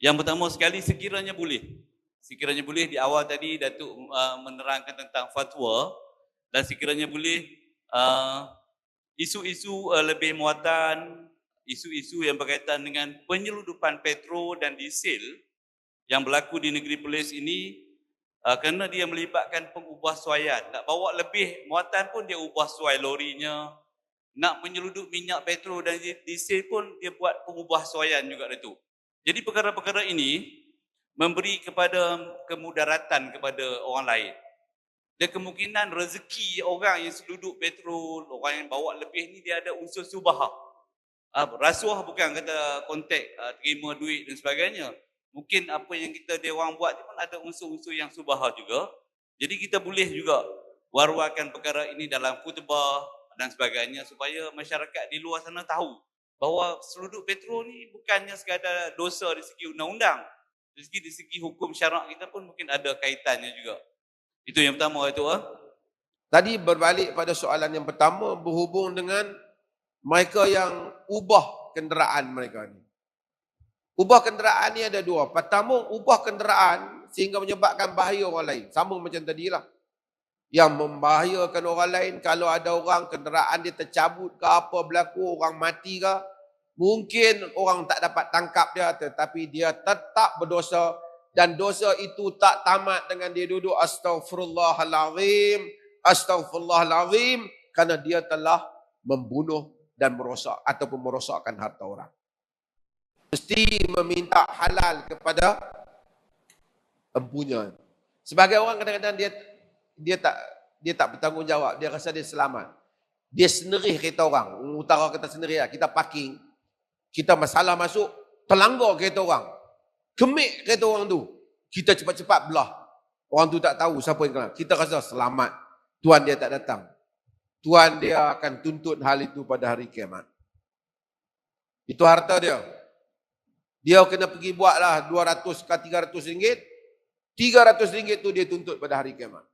Yang pertama sekali sekiranya boleh. Sekiranya boleh di awal tadi Datuk uh, menerangkan tentang fatwa dan sekiranya boleh uh, isu-isu uh, lebih muatan, isu-isu yang berkaitan dengan penyeludupan petrol dan diesel yang berlaku di negeri Perlis ini uh, kerana dia melibatkan pengubah suaian. Nak bawa lebih muatan pun dia ubah suai lorinya. Nak menyeludup minyak petrol dan diesel pun dia buat pengubah suaian juga Datuk. Jadi perkara-perkara ini memberi kepada kemudaratan kepada orang lain. Dan kemungkinan rezeki orang yang seluduk petrol, orang yang bawa lebih ni dia ada unsur subahah. Uh, rasuah bukan kata kontak, uh, terima duit dan sebagainya. Mungkin apa yang kita dia orang buat pun ada unsur-unsur yang subahah juga. Jadi kita boleh juga war-warkan perkara ini dalam khutbah dan sebagainya supaya masyarakat di luar sana tahu bahawa seluduk petrol ni bukannya sekadar dosa dari segi undang-undang. Dari segi, dari segi hukum syarak kita pun mungkin ada kaitannya juga. Itu yang pertama itu ah. Tadi berbalik pada soalan yang pertama berhubung dengan mereka yang ubah kenderaan mereka ni. Ubah kenderaan ni ada dua. Pertama, ubah kenderaan sehingga menyebabkan bahaya orang lain. Sama macam tadi lah. Yang membahayakan orang lain, kalau ada orang kenderaan dia tercabut ke apa berlaku, orang mati ke, mungkin orang tak dapat tangkap dia tetapi dia tetap berdosa. Dan dosa itu tak tamat dengan dia duduk astaghfirullahalazim astaghfirullahalazim kerana dia telah membunuh dan merosak ataupun merosakkan harta orang. Mesti meminta halal kepada empunya. Sebagai orang kadang-kadang dia dia tak dia tak bertanggungjawab. Dia rasa dia selamat. Dia sendiri kereta orang. Utara kita sendiri lah. kita parking kita masalah masuk terlanggar kereta orang Kemik kereta orang tu. Kita cepat-cepat belah. Orang tu tak tahu siapa yang kena. Kita rasa selamat. Tuan dia tak datang. Tuan dia akan tuntut hal itu pada hari kiamat. Itu harta dia. Dia kena pergi buatlah 200 ke 300 ringgit. 300 ringgit tu dia tuntut pada hari kiamat.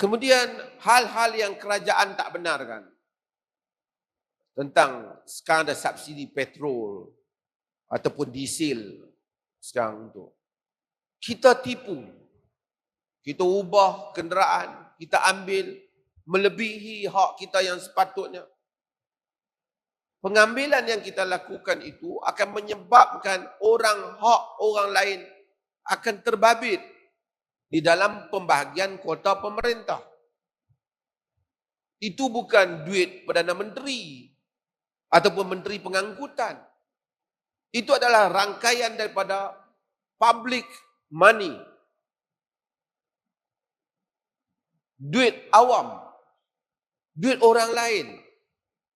Kemudian hal-hal yang kerajaan tak benarkan tentang sekarang ada subsidi petrol ataupun diesel sekarang tu. Kita tipu. Kita ubah kenderaan, kita ambil melebihi hak kita yang sepatutnya. Pengambilan yang kita lakukan itu akan menyebabkan orang hak orang lain akan terbabit di dalam pembahagian kota pemerintah. Itu bukan duit Perdana Menteri ataupun menteri pengangkutan. Itu adalah rangkaian daripada public money. Duit awam. Duit orang lain.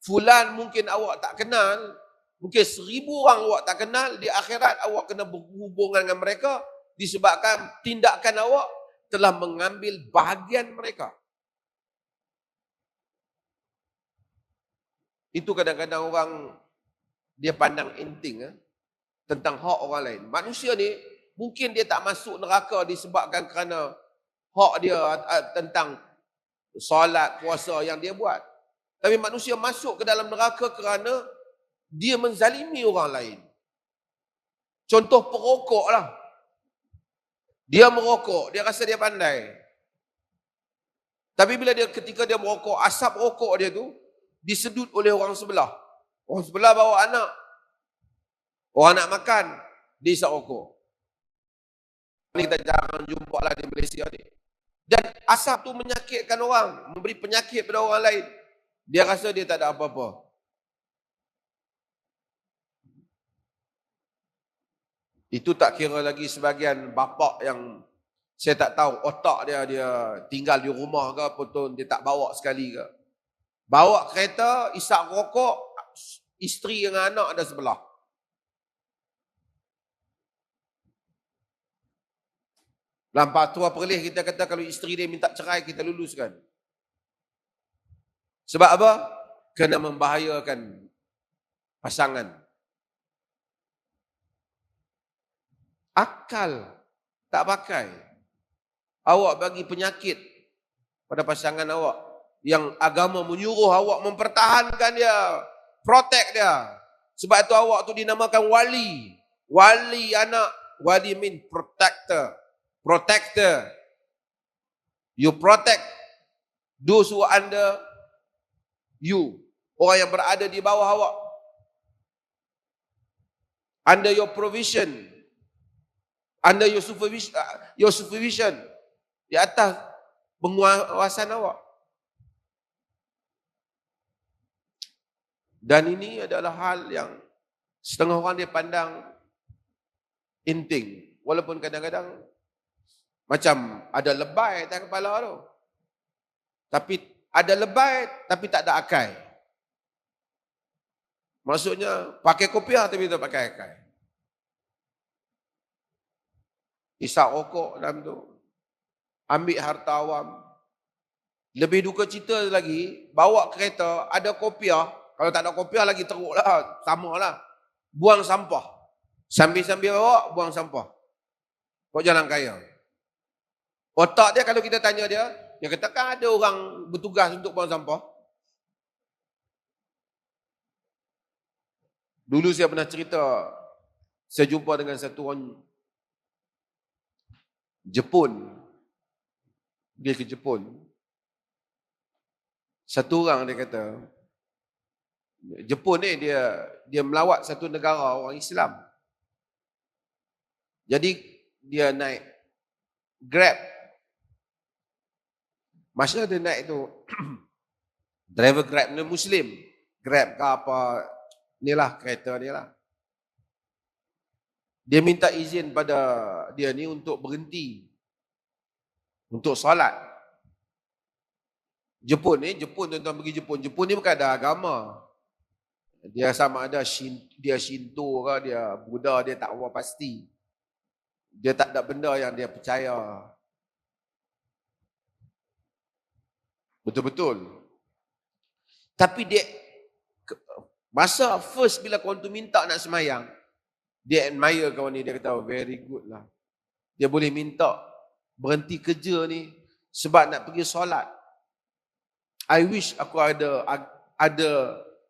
Fulan mungkin awak tak kenal. Mungkin seribu orang awak tak kenal. Di akhirat awak kena berhubungan dengan mereka. Disebabkan tindakan awak telah mengambil bahagian mereka. Itu kadang-kadang orang dia pandang enting eh, tentang hak orang lain. Manusia ni mungkin dia tak masuk neraka disebabkan kerana hak dia tentang solat, puasa yang dia buat. Tapi manusia masuk ke dalam neraka kerana dia menzalimi orang lain. Contoh perokok lah. Dia merokok, dia rasa dia pandai. Tapi bila dia ketika dia merokok, asap rokok dia tu, disedut oleh orang sebelah. Orang sebelah bawa anak. Orang nak makan, dia isap rokok. Ini kita jarang jumpa lah di Malaysia ni. Dan asap tu menyakitkan orang, memberi penyakit pada orang lain. Dia rasa dia tak ada apa-apa. Itu tak kira lagi sebagian bapak yang saya tak tahu otak dia dia tinggal di rumah ke apa tu dia tak bawa sekali ke. Bawa kereta, isap rokok, isteri dengan anak ada sebelah. Dalam patuah perlih kita kata kalau isteri dia minta cerai, kita luluskan. Sebab apa? Kena membahayakan pasangan. Akal tak pakai. Awak bagi penyakit pada pasangan awak yang agama menyuruh awak mempertahankan dia protect dia. Sebab itu awak tu dinamakan wali. Wali anak, wali mean protector. Protector. You protect those who under you. Orang yang berada di bawah awak. Under your provision. Under your supervision. Your supervision. Di atas penguasaan awak. Dan ini adalah hal yang setengah orang dia pandang inting. Walaupun kadang-kadang macam ada lebay atas kepala tu. Tapi ada lebay tapi tak ada akai. Maksudnya pakai kopiah tapi tak pakai akai. Isap rokok dalam tu. Ambil harta awam. Lebih duka cita lagi, bawa kereta, ada kopiah, kalau tak ada kopiah lagi teruk lah. Sama lah. Buang sampah. Sambil-sambil bawa, buang sampah. Kau jalan kaya. Otak dia kalau kita tanya dia, dia kata kan ada orang bertugas untuk buang sampah. Dulu saya pernah cerita, saya jumpa dengan satu orang Jepun. Dia ke Jepun. Satu orang dia kata, Jepun ni dia dia melawat satu negara orang Islam. Jadi dia naik Grab. Masa dia naik tu driver Grab ni Muslim. Grab ke apa ni lah kereta ni lah. Dia minta izin pada dia ni untuk berhenti untuk solat. Jepun ni, Jepun tuan-tuan pergi Jepun. Jepun ni bukan ada agama. Dia sama ada shin, dia Shinto ke, dia Buddha, dia tak apa pasti. Dia tak ada benda yang dia percaya. Betul-betul. Tapi dia, masa first bila kawan tu minta nak semayang, dia admire kawan ni, dia kata, oh, very good lah. Dia boleh minta berhenti kerja ni sebab nak pergi solat. I wish aku ada ada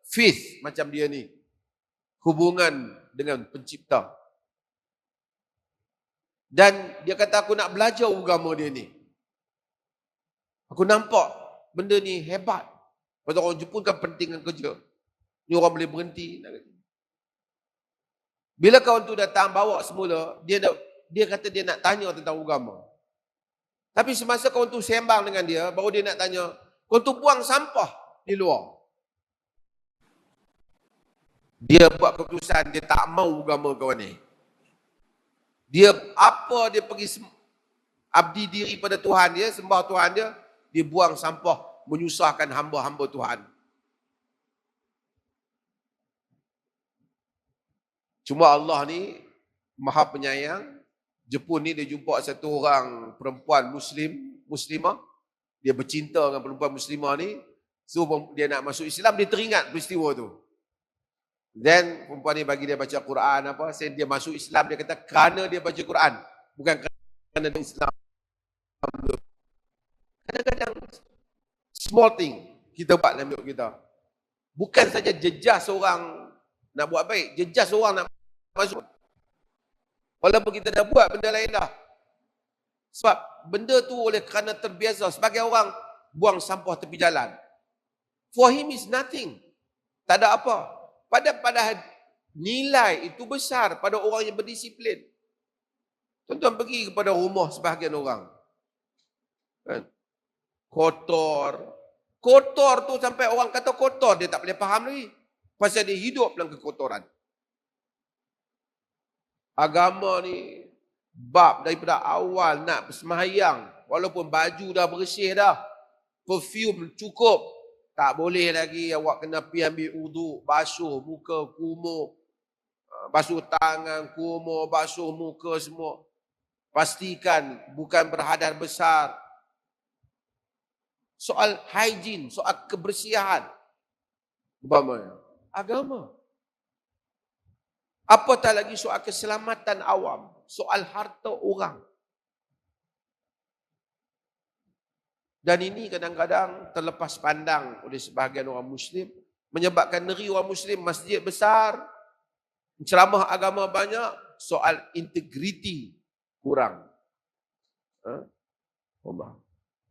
faith macam dia ni. Hubungan dengan pencipta. Dan dia kata aku nak belajar agama dia ni. Aku nampak benda ni hebat. Pasal orang Jepun kan penting dengan kerja. Ni orang boleh berhenti. Bila kawan tu datang bawa semula, dia nak, dia kata dia nak tanya tentang agama. Tapi semasa kawan tu sembang dengan dia, baru dia nak tanya, kawan tu buang sampah di luar. Dia buat keputusan dia tak mau agama kawan ni. Dia apa dia pergi abdi diri pada Tuhan dia, sembah Tuhan dia, dia buang sampah menyusahkan hamba-hamba Tuhan. Cuma Allah ni maha penyayang. Jepun ni dia jumpa satu orang perempuan muslim, muslimah. Dia bercinta dengan perempuan muslimah ni. So dia nak masuk Islam, dia teringat peristiwa tu. Then perempuan ni bagi dia baca Quran apa, sen dia masuk Islam dia kata kerana dia baca Quran, bukan kerana dia Islam. Kadang-kadang small thing kita buat dalam hidup kita. Bukan saja jejas orang nak buat baik, jejas orang nak masuk. Walaupun kita dah buat benda lain dah. Sebab benda tu oleh kerana terbiasa sebagai orang buang sampah tepi jalan. For him is nothing. Tak ada apa pada pada nilai itu besar pada orang yang berdisiplin. Tuan-tuan pergi kepada rumah sebahagian orang. Kan? Kotor. Kotor tu sampai orang kata kotor, dia tak boleh faham lagi. Pasal dia hidup dalam kekotoran. Agama ni, bab daripada awal nak bersemayang, walaupun baju dah bersih dah, perfume cukup, tak boleh lagi awak kena pergi ambil uduk, basuh muka, kumur. Ah, basuh tangan, kumur, basuh muka semua. Pastikan bukan berhadar besar. Soal hygiene, soal kebersihan. Umpamanya, agama. Apatah lagi soal keselamatan awam, soal harta orang. Dan ini kadang-kadang terlepas pandang oleh sebahagian orang Muslim. menyebabkan negeri orang Muslim masjid besar, ceramah agama banyak, soal integriti kurang. Ha? Allah.